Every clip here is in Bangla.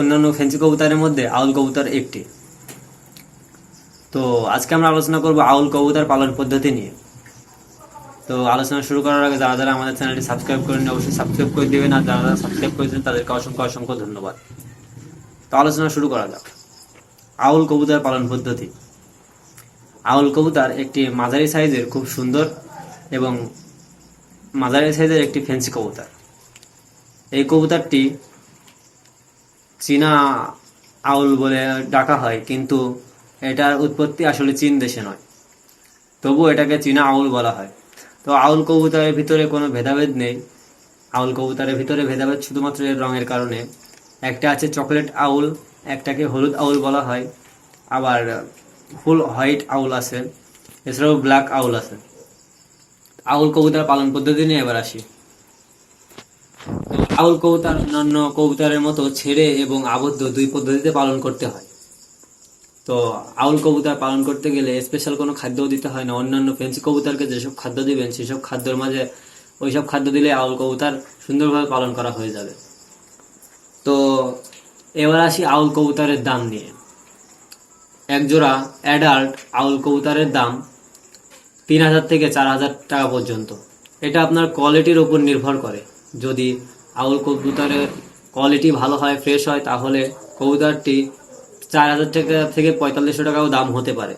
অন্যান্য ফেন্সি কবুতরের মধ্যে আউল কবুতর একটি। তো আজকে আমরা আলোচনা করব আউল কবুতর পালন পদ্ধতি নিয়ে। তো আলোচনা শুরু করার আগে যারা যারা আমাদের চ্যানেলটি সাবস্ক্রাইব করেন অবশ্যই সাবস্ক্রাইব করে দিবেন, আর যারা যারা সাবস্ক্রাইব করেছেন, তাদেরকে অসংখ্য অসংখ্য ধন্যবাদ। তো আলোচনা শুরু করা যাক। আউল কবুতর পালন পদ্ধতি। আউল কবুতর একটি মাঝারি সাইজের, খুব সুন্দর এবং মাঝারি সাইজের একটি ফেন্সি কবুতর। এই কবুতরটি চীনা আউল বলে ডাকা হয়, কিন্তু এটার উৎপত্তি আসলে চীন দেশে নয়। তবু এটাকে চীনা আউল বলা হয়। তো আউল কবুতরের ভিতরে কোনো ভেদাভেদ নেই। আউল কবুতরের ভিতরে ভেদাভেদ শুধুমাত্র এর রঙের কারণে। একটা আছে চকলেট আউল, একটাকে হলুদ আউল বলা হয়। আবার ফুল হোয়াইট আউল আছে, এছাড়াও ব্ল্যাক আউল আছে। আউল কবুতর পালন পদ্ধতি নিয়ে এবার আসি। আউল কবুতর অন্যান্য কবুতরের মতো ছেড়ে এবং আবদ্ধ দুই পদ্ধতিতে পালন করতে হয়। তো আউল কবুতর পালন করতে গেলে স্পেশাল কোনো খাদ্য দিতে হয় না। অন্যান্য ফেন্সি কবুতরকে যেসব খাদ্য দিবেন, সেসব খাদ্যের মাঝে ওইসব খাদ্য দিলে আউল কবুতর সুন্দরভাবে পালন করা হয়ে যাবে। তো এবার আসি আউল কবুতরের দাম নিয়ে। এক জোড়া অ্যাডাল্ট আউল কবুতরের দাম তিন হাজার থেকে চার হাজার টাকা পর্যন্ত। এটা আপনার কোয়ালিটির উপর নির্ভর করে। যদি আউল কবুতরের কোয়ালিটি ভালো হয় ফ্রেশ হয়, তাহলে কবুতরটি চার হাজার টাকা থেকে পঁয়তাল্লিশশো টাকাও দাম হতে পারে।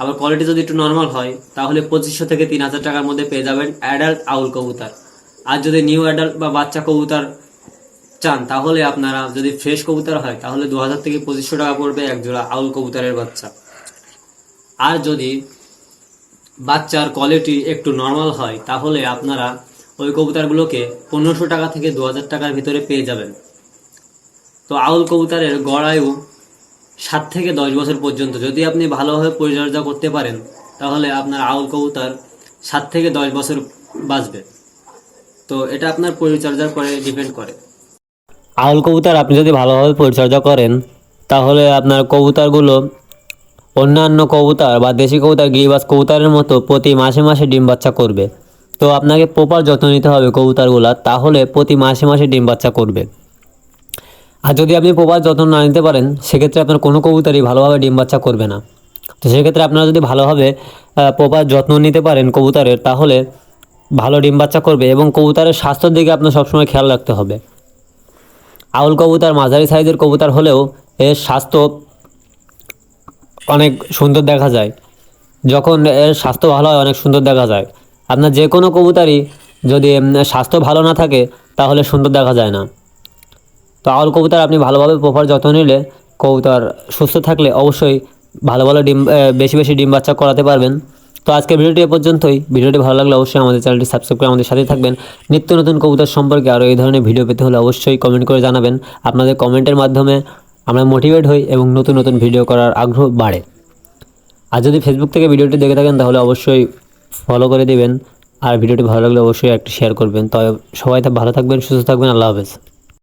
আবার কোয়ালিটি যদি একটু নর্মাল হয়, তাহলে পঁচিশশো থেকে তিন হাজার টাকার মধ্যে পেয়ে যাবেন অ্যাডাল্ট আউল কবুতর। আর যদি নিউ অ্যাডাল্ট বা বাচ্চা কবুতর চান, তাহলে আপনারা যদি ফ্রেশ কবুতর হয়, তাহলে দু হাজার থেকে পঁচিশশো টাকা পড়বে এক জোড়া আউল কবুতরের বাচ্চা। আর যদি বাচ্চার কোয়ালিটি একটু নর্মাল হয়, তাহলে আপনারা ওই কবুতরগুলোকে পনেরোশো টাকা থেকে দু হাজার টাকার ভিতরে পেয়ে যাবেন। তো আউল কবুতরের গড় আয়ু সাত থেকে দশ বছর পর্যন্ত। যদি আপনি ভালোভাবে পরিচর্যা করতে পারেন, তাহলে আপনার আউল কবুতর সাত থেকে দশ বছর বাঁচবে। তো এটা আপনার পরিচর্যার পরে ডিপেন্ড করে। আউল কবুতর আপনি যদি ভালোভাবে পরিচর্যা করেন, তাহলে আপনার কবুতরগুলো অন্যান্য কবুতর বা দেশি কবুতর গিরিবাস কবুতরের মতো প্রতি মাসে মাসে ডিম বাচ্চা করবে। তো আপনাকে প্রপার যত্ন নিতে হবে কবুতরগুলা, তাহলে প্রতি মাসে মাসে ডিম বাচ্চা করবে। আর যদি আপনি প্রপার যত্ন না নিতে পারেন, সেক্ষেত্রে আপনার কোনো কবুতরই ভালোভাবে ডিম বাচ্চা করবে না। তো সেক্ষেত্রে আপনারা যদি ভালোভাবে প্রপার যত্ন নিতে পারেন কবুতরের, তাহলে ভালো ডিম বাচ্চা করবে এবং কবুতরের স্বাস্থ্যের দিকে আপনার সবসময় খেয়াল রাখতে হবে। আউল কবুতর, মাঝারি সাইজের কবুতর হলেও এর স্বাস্থ্য অনেক সুন্দর দেখা যায়। যখন এর স্বাস্থ্য ভালো হয়, অনেক সুন্দর দেখা যায়। আপনার যে কোনো কবুতরই যদি স্বাস্থ্য ভালো না থাকে, তাহলে সুন্দর দেখা যায় না। তো আউল কবুতর আপনি ভালোভাবে প্রপার যত্ন নিলে কবুতর সুস্থ থাকলে অবশ্যই ভালো ভালো ডিম বেশি বেশি ডিম বাচ্চা করাতে পারবেন। তো আজকে ভিডিওটি এ পর্যন্তই। ভিডিওটি ভালো লাগলে অবশ্যই আমাদের চ্যানেলটি সাবস্ক্রাইব করে আমাদের সাথে থাকবেন। নিত্য নতুন কবুতর সম্পর্কে আরও এই ধরনের ভিডিও পেতে হলে অবশ্যই কমেন্ট করে জানাবেন। আপনাদের কমেন্টের মাধ্যমে আমরা মোটিভেট হই এবং নতুন নতুন ভিডিও করার আগ্রহ বাড়ে। আর যদি ফেসবুক থেকে ভিডিওটি দেখে থাকেন, তাহলে অবশ্যই ফলো করে দেবেন। আর ভিডিওটি ভালো লাগলে অবশ্যই একটা শেয়ার করবেন। তবে সবাই তো ভালো থাকবেন, সুস্থ থাকবেন, আল্লাহ হাফেজ।